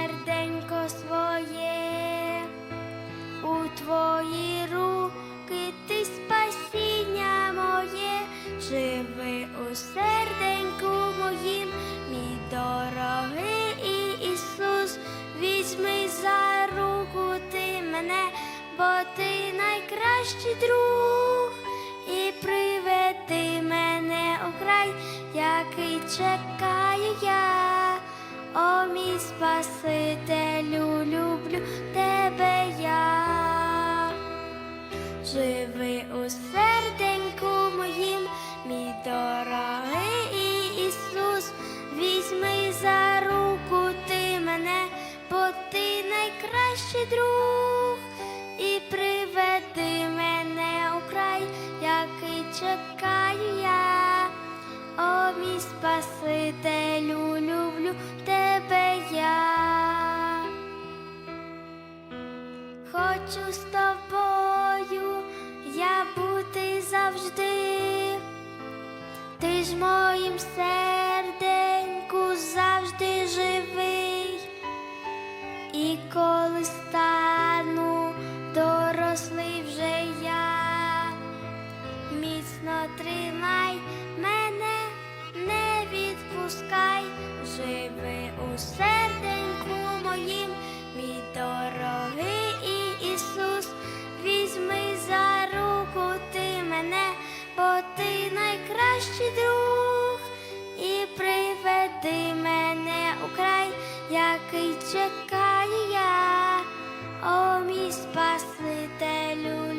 серденько своє. У твої руки ти спасіння моє, живи у серденьку моїм, мій дорогий Ісус, візьми за руку ти мене, бо ти найкращий друг, і приведи мене у край, який чекаю я. Спасителю, люблю тебе я. Живи у серденьку моїм, мій дорогий Ісус, візьми за руку ти мене, бо ти найкращий друг, і приведи мене у край, який чекаю я. О, мій Спасителю, Хочу з тобою я бути завжди, ти ж моїм серденьку завжди живий, і коли стану дорослий вже я, міцно тримай мене, не відпускай, живи у серденьку моїм, який чекаю я, о мій Спасителю.